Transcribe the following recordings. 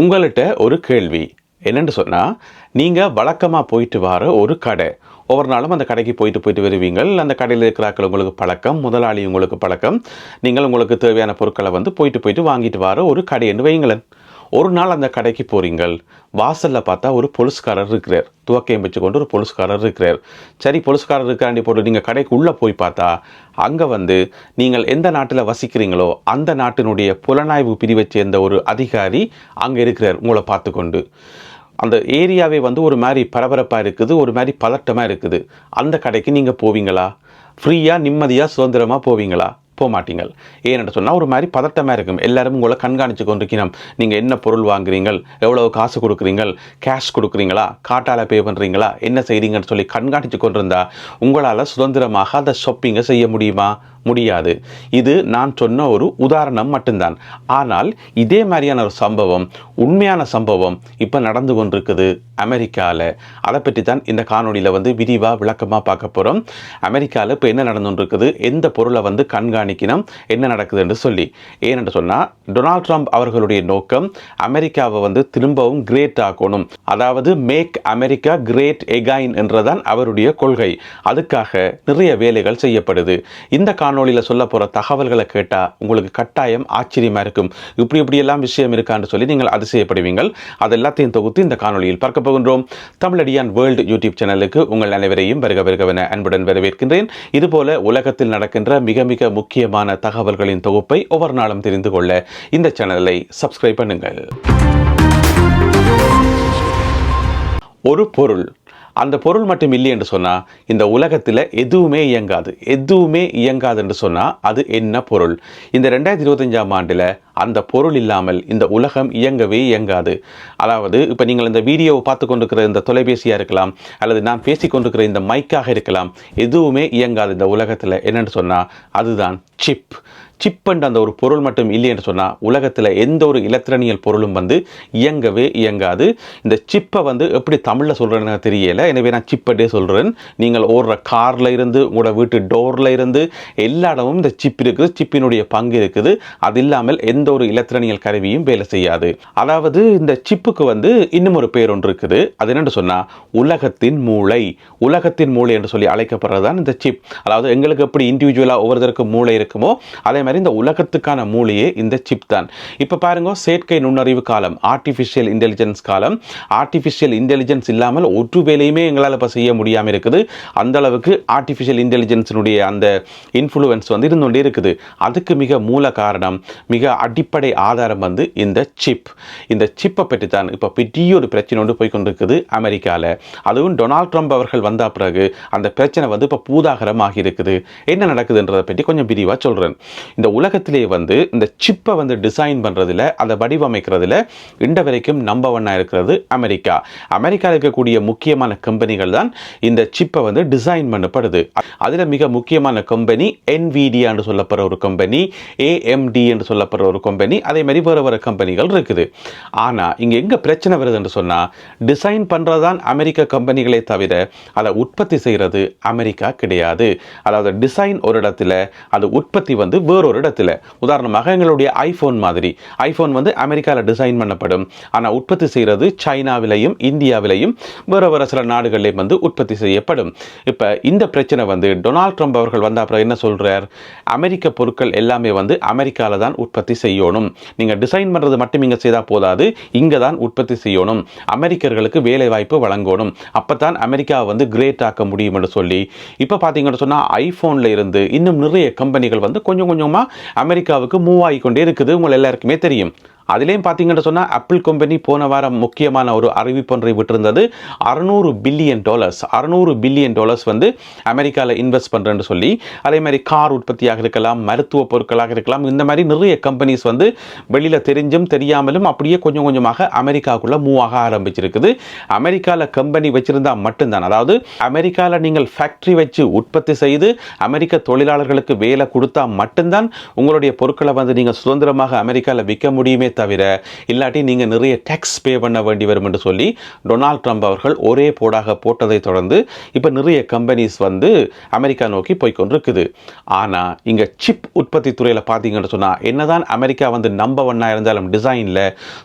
உங்கள்கிட்ட ஒரு கேள்வி. என்னென்னு சொன்னால் நீங்கள் வழக்கமாக போயிட்டு வர ஒரு கடை. ஒவ்வொரு நாளும் அந்த கடைக்கு போயிட்டு போயிட்டு வருவீங்கள். அந்த கடையில் இருக்கிறாக்கள் உங்களுக்கு பழக்கம் முதலாளி உங்களுக்கு பழக்கம். நீங்கள் உங்களுக்கு தேவையான பொருட்களை வந்து போயிட்டு போயிட்டு வாங்கிட்டு வர ஒரு கடை என்று வைங்களேன் ஒரு நாள் அந்த கடைக்கு போகிறீங்கள் வாசலில் பார்த்தா ஒரு போலீஸ்காரர் இருக்கிறார். துவக்கையும் வச்சுக்கொண்டு ஒரு போலீஸ்காரர் இருக்கிறார். சரி போலீஸ்காரர் இருக்கிறாண்டி போட்டு நீங்கள் கடைக்கு உள்ளே போய் பார்த்தா அங்கே வந்து நீங்கள் எந்த நாட்டில் வசிக்கிறீங்களோ அந்த நாட்டினுடைய புலனாய்வு பிரிவை சேர்ந்த ஒரு அதிகாரி அங்கே இருக்கிறார் உங்களை பார்த்துக்கொண்டு. அந்த ஏரியாவே வந்து ஒரு மாதிரி பரபரப்பாக இருக்குது ஒரு மாதிரி பதட்டமாக இருக்குது. அந்த கடைக்கு நீங்கள் போவீங்களா? ஃப்ரீயாக நிம்மதியாக சுதந்திரமாக போவீங்களா? போக மாட்டீங்கள் ஏன்னு சொன்னால் ஒரு மாதிரி பதட்டமாக இருக்கும். எல்லாரும் உங்களை கண்காணித்து கொண்டிருக்கணும். நீங்கள் என்ன பொருள் வாங்குறீங்கள்? எவ்வளோ காசு கொடுக்குறீங்கள்? கேஷ் கொடுக்குறீங்களா? காட்டால் பே பண்ணுறீங்களா என்ன செய்கிறீங்கன்னு சொல்லி கண்காணித்து கொண்டிருந்தா உங்களால் சுதந்திரமாக அந்த ஷாப்பிங்கை செய்ய முடியுமா? முடியாது. இது நான் சொன்ன ஒரு உதாரணம் மட்டும்தான். ஆனால் இதே மாதிரியான ஒரு சம்பவம் உண்மையான சம்பவம் இப்போ நடந்து கொண்டிருக்குது அமெரிக்காவில் அதை பற்றி தான் இந்த காணொளியில் வந்து விரிவாக விளக்கமாக பார்க்க போகிறோம் அமெரிக்காவில் இப்போ என்ன நடந்து கொண்டிருக்குது எந்த பொருளை வந்து கண்காணிக்கணும் என்ன நடக்குது என்று சொல்லி. ஏனென்று சொன்னால் டொனால்ட் ட்ரம்ப் அவர்களுடைய நோக்கம் அமெரிக்காவை வந்து திரும்பவும் கிரேட் ஆக்கணும். அதாவது மேக் அமெரிக்கா கிரேட் எகைன் என்றதான் அவருடைய கொள்கை. அதுக்காக நிறைய வேலைகள் செய்யப்படுது. இந்த காணொளியில் சொல்ல போகிற தகவல்களை கேட்டால் உங்களுக்கு கட்டாயம் ஆச்சரியமாக இருக்கும். இப்படி இப்படியெல்லாம் விஷயம் இருக்கான்னு சொல்லி நீங்கள் அதிசயப்படுவீங்கள். அது எல்லாத்தையும் தொகுத்து இந்த காணொளியில் பார்க்க போகின்றோம். தமிழடியான் வேர்ல்டு யூடியூப் சேனலுக்கு உங்கள் அனைவரையும் வருக வருகவென அன்புடன் வரவேற்கின்றேன். இதுபோல உலகத்தில் நடக்கின்ற மிக மிக முக்கியமான தகவல்களின் தொகுப்பை ஒவ்வொரு நாளும் தெரிந்து கொள்ள இந்த சேனலை சப்ஸ்கிரைப் பண்ணுங்கள். ஒரு பொருள் அந்த பொருள் மட்டும் இல்லை என்று சொன்னால் இந்த உலகத்தில் எதுவுமே இயங்காது. எதுவுமே இயங்காது என்று சொன்னால் அது என்ன பொருள்? இந்த ரெண்டாயிரத்தி இருபத்தஞ்சாம் ஆண்டில் அந்த பொருள் இல்லாமல் இந்த உலகம் இயங்கவே இயங்காது. அதாவது இப்போ நீங்கள் இந்த வீடியோவை பார்த்து கொண்டிருக்கிற இந்த தொலைபேசியாக இருக்கலாம் அல்லது நான் பேசி கொண்டிருக்கிற இந்த மைக்காக இருக்கலாம் எதுவுமே இயங்காது இந்த உலகத்தில். என்னென்னு சொன்னால் அதுதான் சிப் சிப் அண்ட் அந்த ஒரு பொருள் மட்டும் இல்லை என்று சொன்னால் உலகத்தில் எந்த ஒரு இலத்திரனியல் பொருளும் வந்து இயங்கவே இயங்காது. இந்த சிப்பை வந்து எப்படி தமிழில் சொல்கிறேன்னு தெரியல. எனவே நான் சிப்பட்டே சொல்கிறேன் நீங்கள் ஓடுற காரில் இருந்து உங்களோட வீட்டு டோரில் இருந்து எல்லா இடமும் இந்த சிப் இருக்குது சிப்பினுடைய பங்கு இருக்குது. அது இல்லாமல் எந்த ஒரு இலத்திரனியல் கருவியும் வேலை செய்யாது. அதாவது இந்த சிப்புக்கு வந்து இன்னும் ஒரு பேர் ஒன்று இருக்குது. அது என்னென்னு சொன்னால் உலகத்தின் மூளை. உலகத்தின் மூளை என்று சொல்லி அழைக்கப்படுறது தான் இந்த சிப். அதாவது எங்களுக்கு எப்படி இண்டிவிஜுவலாக ஒவ்வொருத்தருக்கும் மூளை இருக்குமோ அதே மாதிரி இந்த உலகத்துக்கான மூளையே இந்த சிப் தான். இப்போ பாருங்க செயற்கை நுண்ணறிவு காலம் ஆர்டிஃபிஷியல் இன்டெலிஜென்ஸ் காலம். ஆர்டிஃபிஷியல் இன்டெலிஜென்ஸ் இல்லாமல் ஒற்று வேலையுமே எங்களால் இப்போ செய்ய முடியாமல் இருக்குது. அந்த அளவுக்கு ஆர்டிஃபிஷியல் இன்டெலிஜென்ஸினுடைய அந்த இன்ஃப்ளூயன்ஸ் வந்து இருந்து கொண்டே இருக்குது. அதுக்கு மிக மூல காரணம் மிக அடிப்படை ஆதாரம் வந்து இந்த சிப். இந்த சிப்பை பற்றி தான் இப்போ பெரிய ஒரு பிரச்சனை ஒன்று போய் கொண்டிருக்குது அமெரிக்காவில் அதுவும் டொனால்ட் ட்ரம்ப் அவர்கள் வந்த பிறகு அந்த பிரச்சனை வந்து இப்போ பூதாகரமாகி இருக்குது. என்ன நடக்குதுன்றதை பற்றி கொஞ்சம் விரிவாக சொல்கிறேன் இந்த உலகத்திலே வந்து இந்த சிப்பை வந்து டிசைன் பண்ணுறதுல அதை வடிவமைக்கிறதுல இண்ட வரைக்கும் நம்பர் ஒன்னாக இருக்கிறது அமெரிக்கா. அமெரிக்காவில் இருக்கக்கூடிய முக்கியமான கம்பெனிகள் தான் இந்த சிப்பை வந்து டிசைன் பண்ணப்படுது. அதில் மிக முக்கியமான கம்பெனி என்விடியான்னு என்று சொல்லப்படுற ஒரு கம்பெனி ஏஎம்டி என்று சொல்லப்படுற ஒரு கம்பெனி அதே மாதிரி வேறு வேறு கம்பெனிகள் இருக்குது. ஆனால் இங்கே எங்கே பிரச்சனை வருது என்று சொன்னால் டிசைன் பண்ணுறது தான் அமெரிக்க கம்பெனிகளே தவிர அதை உற்பத்தி செய்கிறது அமெரிக்கா கிடையாது. அதாவது டிசைன் ஒரு இடத்துல அது உற்பத்தி வந்து வேறொரு இடத்துல உதாரணமாக எங்களுடைய ஐஃபோன் மாதிரி. ஐஃபோன் வந்து அமெரிக்காவில் டிசைன் பண்ணப்படும். ஆனால் உற்பத்தி செய்கிறது சைனாவிலையும் இந்தியாவிலையும் வேறு வேறு சில நாடுகளிலையும் வந்து உற்பத்தி செய்யப்படும். இப்போ இந்த பிரச்சனை வந்து டொனால்ட் ட்ரம்ப் அவர்கள் வந்த அப்புறம் என்ன சொல்கிறார் அமெரிக்க பொருட்கள் எல்லாமே வந்து அமெரிக்காவில் தான் உற்பத்தி செய்யணும். நீங்கள் டிசைன் பண்ணுறது மட்டும் இங்கே செய்தால் போதாது இங்கே தான் உற்பத்தி செய்யணும். அமெரிக்கர்களுக்கு வேலை வாய்ப்பு வழங்கணும். அப்போ தான் அமெரிக்காவை வந்து கிரேட் ஆக்க முடியும் என்று சொல்லி. இப்போ பார்த்தீங்கன்னு சொன்னால் ஐஃபோனில் இருந்து இன்னும் நிறைய கம்பெனிகள் வந்து கொஞ்சம் கொஞ்சம் வேகமாக அமெரிக்காவுக்கு மூவ் ஆகி கொண்டே இருக்குது. உங்கள் எல்லாருக்குமே தெரியும். அதுலேயும் பார்த்தீங்கன்னு சொன்னால் ஆப்பிள் கம்பெனி போன வாரம் முக்கியமான ஒரு அறிவிப்பொன்றை விட்டிருந்தது. அறுநூறு பில்லியன் டாலர்ஸ் அறுநூறு பில்லியன் டாலர்ஸ் வந்து அமெரிக்காவில் இன்வெஸ்ட் பண்ணுறேன்னு சொல்லி அதே மாதிரி கார் உற்பத்தியாக இருக்கலாம் மருத்துவ பொருட்களாக இருக்கலாம் இந்த மாதிரி நிறைய கம்பெனிஸ் வந்து வெளியில் தெரிஞ்சும் தெரியாமலும் அப்படியே கொஞ்சம் கொஞ்சமாக அமெரிக்காவுக்குள்ளே மூவ் ஆக ஆரம்பிச்சிருக்குது. அமெரிக்காவில் கம்பெனி வச்சுருந்தா மட்டும்தான். அதாவது அமெரிக்காவில் நீங்கள் ஃபேக்ட்ரி வச்சு உற்பத்தி செய்து அமெரிக்க தொழிலாளர்களுக்கு வேலை கொடுத்தா மட்டும்தான் உங்களுடைய பொருட்களை வந்து நீங்கள் சுதந்திரமாக அமெரிக்காவில் விற்க முடியுமே தவிர இல்லாட்டி நீங்கள் நிறைய டேக்ஸ் பே பண்ண வேண்டி வரும் என்று சொல்லி டொனால்ட் ட்ரம்ப் அவர்கள் ஒரே போடாக போட்டதை தொடர்ந்து இப்போ நிறைய கம்பெனிஸ் வந்து அமெரிக்கா நோக்கி போய்கொண்டிருக்குது ஆனால் இங்கே சிப் உற்பத்தி துறையில் பார்த்தீங்கன்னு சொன்னால் என்னதான் அமெரிக்கா வந்து நம்ப ஒன்னாக இருந்தாலும் டிசைனில்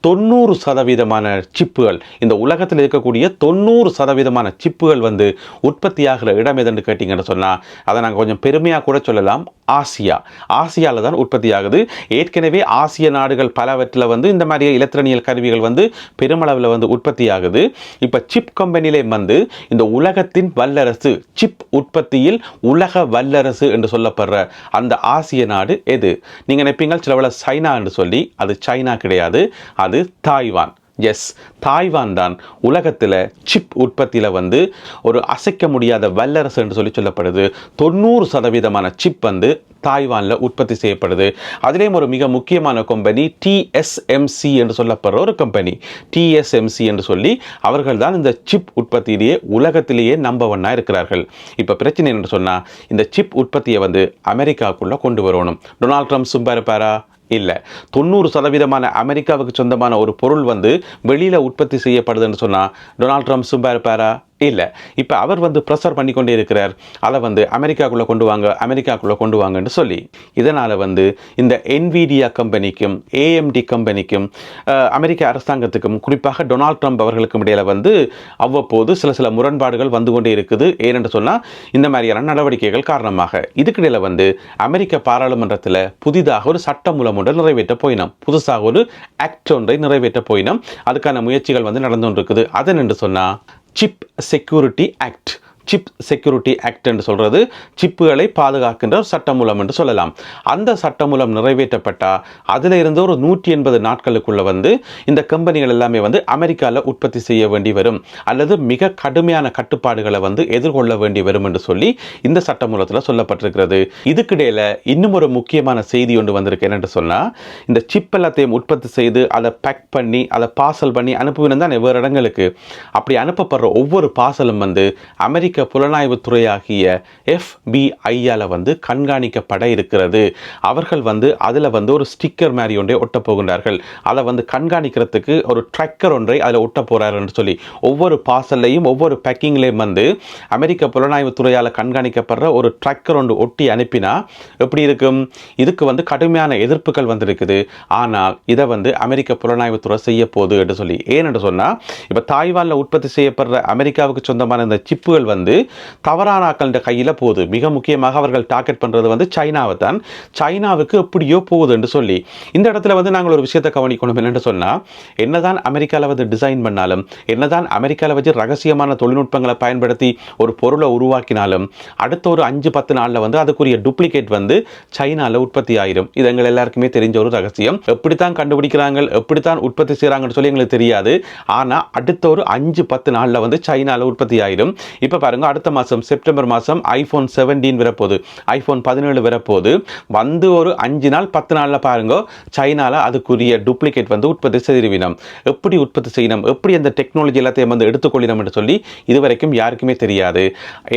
தொண்ணூறு சதவீதமான சிப்புகள் இந்த உலகத்தில் இருக்கக்கூடிய தொண்ணூறு சதவீதமான சிப்புகள் வந்து உற்பத்தியாகிற இடம் எதுன்னு கேட்டிங்கன்னு சொன்னால் அதை நாங்கள் கொஞ்சம் பெருமையாக கூட சொல்லலாம் ஆசியா. ஆசியாவில் தான் உற்பத்தி ஆகுது ஏற்கனவே ஆசிய நாடுகள் பலவற்றில் வந்து இந்த மாதிரி இலத்திரனியல் கருவிகள் வந்து பெருமளவில் வந்து உற்பத்தி ஆகுது இப்போ சிப் கம்பெனியிலே வந்து இந்த உலகத்தின் வல்லரசு சிப் உற்பத்தியில் உலக வல்லரசு என்று சொல்லப்படுற அந்த ஆசிய நாடு எது? நீங்கள் நினைப்பீங்க சிலவள சைனா என்று சொல்லி அது சைனா கிடையாது அது தாய்வான். எஸ் தாய்வான் தான் உலகத்தில் சிப் உற்பத்தியில் வந்து ஒரு அசைக்க முடியாத வல்லரசு என்று சொல்லி சொல்லப்படுது. தொண்ணூறு சதவீதமான சிப் வந்து தாய்வானில் உற்பத்தி செய்யப்படுது. அதிலேயும் ஒரு மிக முக்கியமான கம்பெனி டிஎஸ்எம்சி என்று சொல்லப்படுற ஒரு கம்பெனி டிஎஸ்எம்சி என்று சொல்லி அவர்கள் தான் இந்த சிப் உற்பத்தியிலேயே உலகத்திலேயே நம்ப ஒன்றா இருக்கிறார்கள். இப்போ பிரச்சனை என்று சொன்னால் இந்த சிப் உற்பத்தியை வந்து அமெரிக்காவுக்குள்ளே கொண்டு வரணும். டொனால்ட் ட்ரம்ப் சும்மா இருப்பாரா? இல்லை. தொண்ணூறு சதவீதமான அமெரிக்காவுக்கு சொந்தமான ஒரு பொருள் வந்து வெளியில் உற்பத்தி செய்யப்படுதுன்னு சொன்னால் டொனால்ட் ட்ரம்ப் சும்மா இருப்பாரா? இல்லை. இப்போ அவர் வந்து ப்ரெஷர் பண்ணி கொண்டே இருக்கிறார். அதை வந்து அமெரிக்காக்குள்ளே கொண்டு வாங்க அமெரிக்காக்குள்ளே கொண்டு வாங்கன்னு சொல்லி. இதனால் வந்து இந்த என்விடியா கம்பெனிக்கும் ஏஎம்டி கம்பெனிக்கும் அமெரிக்க அரசாங்கத்துக்கும் குறிப்பாக டொனால்ட் ட்ரம்ப் அவர்களுக்கும் இடையில வந்து அவ்வப்போது சில சில முரண்பாடுகள் வந்து கொண்டே இருக்குது. ஏனென்று சொன்னால் இந்த மாதிரியான நடவடிக்கைகள் காரணமாக. இதுக்கிடையில் வந்து அமெரிக்க பாராளுமன்றத்தில் புதிதாக ஒரு சட்டமூலம் ஒன்றை நிறைவேற்ற போயினோம். புதுசாக ஒரு ஆக்ட் ஒன்றை நிறைவேற்ற போயினோம். அதுக்கான முயற்சிகள் வந்து நடந்து கொண்டிருக்குது அதன் என்று சொன்னால் chip security act chip security act என்று சொல்கிறது சிப்புகளை பாதுகாக்கின்ற ஒரு சட்டமூலம் என்று சொல்லலாம். அந்த சட்டமூலம் நிறைவேற்றப்பட்டால் அதில் இருந்து ஒரு நூற்றி எண்பது நாட்களுக்குள்ளே வந்து இந்த கம்பெனிகள் எல்லாமே வந்து அமெரிக்காவில் உற்பத்தி செய்ய வேண்டி வரும். அல்லது மிக கடுமையான கட்டுப்பாடுகளை வந்து எதிர்கொள்ள வேண்டி வரும் என்று சொல்லி இந்த சட்டமூலத்தில் சொல்லப்பட்டிருக்கிறது. இதுக்கிடையில் இன்னும் ஒரு முக்கியமான செய்தி ஒன்று வந்திருக்கு. என்னென்று சொன்னால் இந்த சிப் எல்லாத்தையும் உற்பத்தி செய்து அதை பேக் பண்ணி அதை பார்சல் பண்ணி அனுப்புவினம் தான் வேறு இடங்களுக்கு. அப்படி அனுப்பப்படுற ஒவ்வொரு பார்சலும் வந்து அமெரிக்க புலனாய்வுத் துறையாகிய எஃபிஐயால் வந்து கண்காணிக்கப்பட இருக்கிறது. அவர்கள் வந்து அதில் வந்து ஒரு ஸ்டிக்கர் மாதிரி ஒன்றை ஒட்ட போகின்றார்கள். அதை வந்து கண்காணிக்கிறதுக்கு ஒரு ட்ரக்கர் ஒன்றை அதில் ஒட்ட போகிறாருன்னு சொல்லி ஒவ்வொரு பார்சல்லையும் ஒவ்வொரு பேக்கிங்லேயும் வந்து அமெரிக்க புலனாய்வுத் துறையால் கண்காணிக்கப்படுற ஒரு ட்ரக்கர் ஒன்று ஒட்டி அனுப்பினா எப்படி இருக்கும்? இதுக்கு வந்து கடுமையான எதிர்ப்புகள் வந்திருக்குது. ஆனால் இதை வந்து அமெரிக்க புலனாய்வுத்துறை செய்ய போகுது என்று சொல்லி. ஏன்னு சொன்னால் இப்போ தாய்வானில் உற்பத்தி செய்யப்படுற அமெரிக்காவுக்கு சொந்தமான இந்த சிப்புகள் வந்து தவறான ஆட்களின் கையில் போகுது. மிக முக்கியமாக அவர்கள் டார்கெட் பண்ணுறது வந்து சைனாவை தான் சைனாவுக்கு எப்படியோ போகுது என்று சொல்லி. இந்த இடத்துல வந்து நாங்கள் ஒரு விஷயத்தை கவனிக்கணும் என்னென்னு சொன்னால் என்னதான் அமெரிக்காவில் வந்து டிசைன் பண்ணாலும் என்னதான் அமெரிக்காவில் வச்சு ரகசியமான தொழில்நுட்பங்களை பயன்படுத்தி ஒரு பொருளை உருவாக்கினாலும் அடுத்த ஒரு அஞ்சு பத்து நாளில் வந்து அதுக்குரிய டூப்ளிகேட் வந்து சைனாவில் உற்பத்தி ஆயிரும். இது எங்கள் எல்லாருக்குமே தெரிஞ்ச ஒரு ரகசியம். எப்படித்தான் கண்டுபிடிக்கிறாங்க எப்படித்தான் உற்பத்தி செய்கிறாங்கன்னு சொல்லி எங்களுக்கு தெரியாது. ஆனால் அடுத்த ஒரு அஞ்சு பத்து நாளில் வந்து சைனாவில் உற்பத்தி ஆயிடும் இப்போ பாருங்க அடுத்த மாதம் செப்டம்பர் மாதம் ஐஃபோன் செவன்டீன் வரப்போகுது. ஐஃபோன் பதினேழு வரப்போகுது. வந்து ஒரு அஞ்சு நாள் பத்து நாளில் பாருங்க சைனாவில் அதுக்குரிய டூப்ளிகேட் வந்து உற்பத்தி செய்திருவினம் எப்படி உற்பத்தி செய்யணும்? எப்படி அந்த டெக்னாலஜி எல்லாத்தையும் வந்து எடுத்துக்கொள்ளணும் என்று சொல்லி இதுவரைக்கும் யாருக்குமே தெரியாது.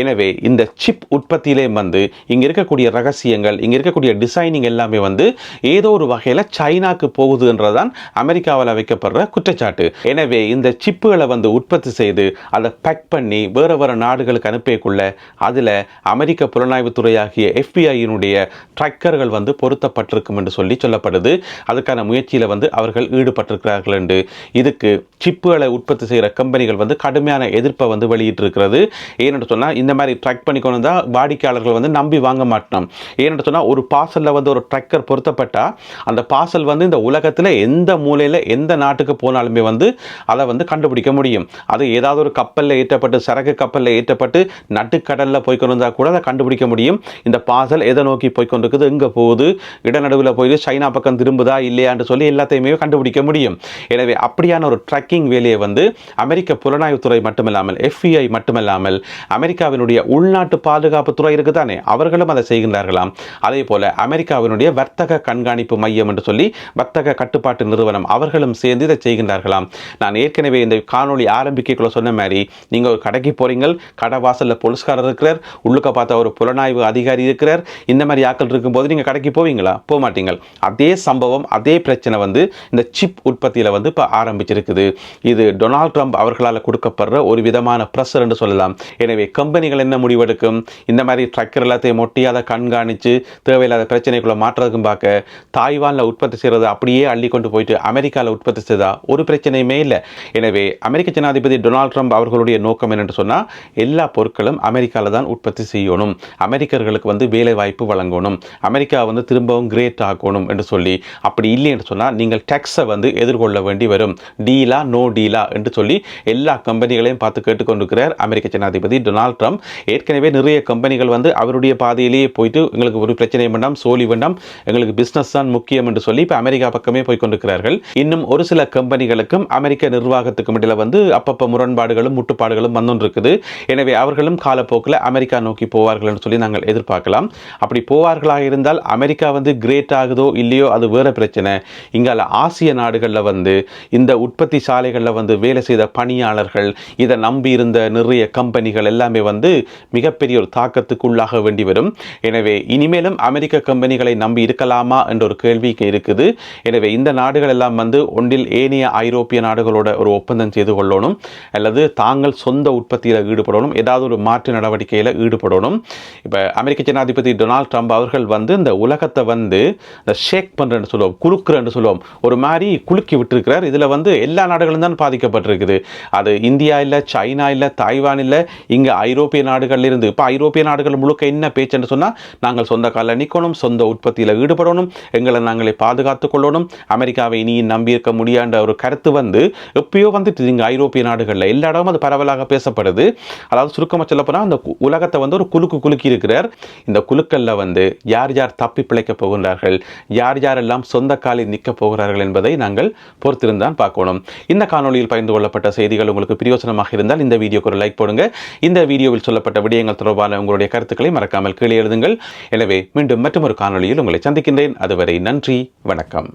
எனவே இந்த சிப் உற்பத்தியிலே வந்து இங்கே இருக்கக்கூடிய ரகசியங்கள் இங்கே இருக்கக்கூடிய டிசைனிங் எல்லாமே வந்து ஏதோ ஒரு வகையில் சைனாக்கு போகுதுன்றதான் அமெரிக்காவில் வைக்கப்படுற குற்றச்சாட்டு. எனவே இந்த சிப்புகளை வந்து உற்பத்தி செய்து அதை பேக் பண்ணி வேறு வேறு நாடுகளுக்கு அனுப்பியக்குள்ள அதில் அமெரிக்க புலனாய்வுத்துறையாகிய எஃபிஐயினுடைய ட்ரக்கர்கள் வந்து பொருத்தப்பட்டிருக்கும் என்று சொல்லி சொல்லப்படுது. அதுக்கான முயற்சியில் வந்து அவர்கள் ஈடுபட்டிருக்கிறார்கள் என்று இதுக்கு சிப்புகளை உற்பத்தி செய்கிற கம்பெனிகள் வந்து கடுமையான எதிர்ப்பை வந்து வெளியிட்டிருக்கிறது. ஏன்னு சொன்னால் இந்த மாதிரி ட்ரக் பண்ணி கொண்டு வந்தால் வாடிக்கையாளர்கள் வந்து நம்பி வாங்க மாட்டோம் ஏன்னு சொன்னால் ஒரு பார்சலில் வந்து ஒரு ட்ரக்கர் பொருத்தப்பட்டால் அந்த பார்சல் வந்து இந்த உலகத்தில் எந்த மூலையில் எந்த நாட்டுக்கு போனாலுமே வந்து அதை வந்து கண்டுபிடிக்க முடியும். அது ஏதாவது ஒரு கப்பலில் ஏற்றப்பட்டு சரக்கு கப்பலில் ஏற்றப்பட்டு நட்டுக்கடலில் போய் கொண்டு கூட அதை கண்டுபிடிக்க முடியும். இந்த பார்சல் எதை நோக்கி போய் கொண்டிருக்குது? எங்கே போகுது? இடநடுவில் போய் சைனா பக்கம் திரும்புதா இல்லையான்னு சொல்லி எல்லாத்தையுமே கண்டுபிடிக்க முடியும். எனவே அப்படியான ஒரு ட்ரக்கிங் வேலையை வந்து அமெரிக்க புலனாய்வுத்துறை மட்டுமில்லாமல் எஃப்இஐ மட்டுமல்லாமல் அமெரிக்காவினுடைய உள்நாட்டு பாதுகாப்பு துறை இருக்குதானே? அவர்களும் அதை செய்கின்றார்களாம். அதே போல அமெரிக்காவினுடைய வர்த்தக கண்காணிப்பு மையம் என்று சொல்லி வர்த்தக கட்டுப்பாட்டு நிறுவனம் அவர்களும் சேர்ந்து இதை செய்கின்றார்களாம். நான் ஏற்கனவே இந்த காணொளி ஆரம்பிக்கக்குள்ள சொன்ன மாதிரி நீங்கள் ஒரு கடைக்கு போறீங்க கடை வாசலில் போலீஸ்காரர் இருக்கிறார். உள்ளுக்க பார்த்த ஒரு புலனாய்வு அதிகாரி இருக்கிறார். இந்த மாதிரி ஆக்கள் இருக்கும்போது நீங்கள் கடைக்கு போவீங்களா? போக மாட்டீங்க அதே சம்பவம் அதே பிரச்சனை வந்து இந்த சிப் உற்பத்தியில் வந்து இப்போ ஆரம்பிச்சிருக்குது. இது டொனால்ட் ட்ரம்ப் அவர்களால் கொடுக்கப்படுற ஒரு விதமான ப்ரெஷர் என்று சொல்லலாம். எனவே கம்பெனிகள் என்ன முடிவெடுக்கும்? இந்த மாதிரி ட்ரக்கர் எல்லாத்தையும் மொட்டியாத கண்காணித்து தேவையில்லாத பிரச்சனைக்குள்ளே மாற்றுறதுக்கும் பார்க்க தாய்வானில் உற்பத்தி செய்கிறது அப்படியே அள்ளி கொண்டு போயிட்டு அமெரிக்காவில் உற்பத்தி செய்தால் ஒரு பிரச்சனையுமே இல்லை. எனவே அமெரிக்க ஜனாதிபதி டொனால்ட் ட்ரம்ப் அவர்களுடைய நோக்கம் என்னென்று சொன்னால் எல்லா பொருட்களும் அமெரிக்காவில் தான் உற்பத்தி செய்யணும். அமெரிக்கர்களுக்கு வந்து வேலை வாய்ப்பு வழங்கணும். அமெரிக்கா வந்து திரும்பவும் கிரேட் ஆகணும் என்று சொல்லி அப்படி இல்லை என்று சொன்னால் நீங்கள் டேக்ஸை வந்து எதிர்கொள்ள வேண்டி வரும். டீலா நோ டீலா என்று சொல்லி எல்லா கம்பெனிகளையும் பார்த்து கேட்டுக்கொண்டிருக்கிறார் அமெரிக்க ஜனாதிபதி டொனால்ட் ட்ரம்ப். ஏற்கனவே நிறைய கம்பெனிகள் வந்து அவருடைய பாதையிலேயே போயிட்டு எங்களுக்கு ஒரு பிரச்சனை வேண்டாம் சோழி வேண்டாம் எங்களுக்கு பிஸ்னஸ் தான் முக்கியம் என்று சொல்லி இப்போ அமெரிக்கா பக்கமே போய் கொண்டிருக்கிறார்கள். இன்னும் ஒரு சில கம்பெனிகளுக்கும் அமெரிக்க நிர்வாகத்துக்கும் இடையில் வந்து அப்பப்போ முரண்பாடுகளும் முட்டுப்பாடுகளும் வந்துருக்குது எனவே எனவே அவர்களும் காலப்போக்கில் அமெரிக்கா நோக்கி போவார்கள்னு சொல்லி நாங்கள் எதிர்பார்க்கலாம். அப்படி போவார்களாக இருந்தால் அமெரிக்கா வந்து கிரேட் ஆகுதோ இல்லையோ அது வேறு பிரச்சனை. இங்கால ஆசிய நாடுகளில் வந்து இந்த உற்பத்தி சாலைகளில் வந்து வேலை செய்த பணியாளர்கள் இதை நம்பி இருந்த நிறைய கம்பெனிகள் எல்லாமே வந்து மிகப்பெரிய ஒரு தாக்கத்துக்கு உள்ளாக வேண்டி வரும். எனவே இனிமேலும் அமெரிக்க கம்பெனிகளை நம்பி இருக்கலாமா என்ற ஒரு கேள்வி இருக்குது. எனவே இந்த நாடுகள் எல்லாம் வந்து ஒன்றில் ஏனைய ஐரோப்பிய நாடுகளோட ஒரு ஒப்பந்தம் செய்து கொள்ளணும். அல்லது தாங்கள் சொந்த உற்பத்தியில் ஈடுபடணும். ஏதாவது ஒரு மாற்று நடவடிக்கையில் ஈடுபடணும். இப்போ அமெரிக்க ஜனாதிபதி டொனால்ட் ட்ரம்ப் அவர்கள் வந்து இந்த உலகத்தை வந்து இந்த ஷேக் பண்ணுறேன்னு சொல்லுவோம் குலுக்குறேன்னு சொல்லுவோம் ஒரு மாதிரி குலுக்கி விட்டுருக்கிறார். இதில் வந்து எல்லா நாடுகளும் தான் பாதிக்கப்பட்டிருக்குது. அது இந்தியா இல்லை சைனா இல்லை தாய்வான் இல்லை இங்கே ஐரோப்பிய நாடுகளில் இருந்து. இப்போ ஐரோப்பிய நாடுகள் முழுக்க என்ன பேச்சுன்னு சொன்னால் நாங்கள் சொந்த காலில் நிற்கணும் சொந்த உற்பத்தியில் ஈடுபடணும் எங்களை நாங்களே பாதுகாத்துக் கொள்ளணும். அமெரிக்காவை இனி நம்பி இருக்க முடியாத ஒரு கருத்து வந்து எப்பயோ வந்துட்டு இங்கே ஐரோப்பிய நாடுகளில். எல்லா இடமும் அது பரவலாக பேசப்படுது. அதாவது அதாவது சுருக்கமாக சொல்லப்போனால் அந்த உலகத்தை வந்து ஒரு குலுக்கு குலுக்கி இருக்கிறார். இந்த குழுக்களில் வந்து யார் யார் தப்பி பிழைக்க போகின்றார்கள் யார் யாரெல்லாம் சொந்த காலில் நிற்க போகிறார்கள் என்பதை நாங்கள் பொறுத்திருந்தான் பார்க்கணும். இந்த காணொளியில் பகிர்ந்து கொள்ளப்பட்ட செய்திகள் உங்களுக்கு பிரயோசனமாக இருந்தால் இந்த வீடியோக்கு ஒரு லைக் போடுங்க. இந்த வீடியோவில் சொல்லப்பட்ட விடயங்கள் தொடர்பான உங்களுடைய கருத்துக்களை மறக்காமல் கீழே எழுதுங்கள். எனவே மீண்டும் மற்றொரு காணொளியில் உங்களை சந்திக்கின்றேன். அதுவரை நன்றி வணக்கம்.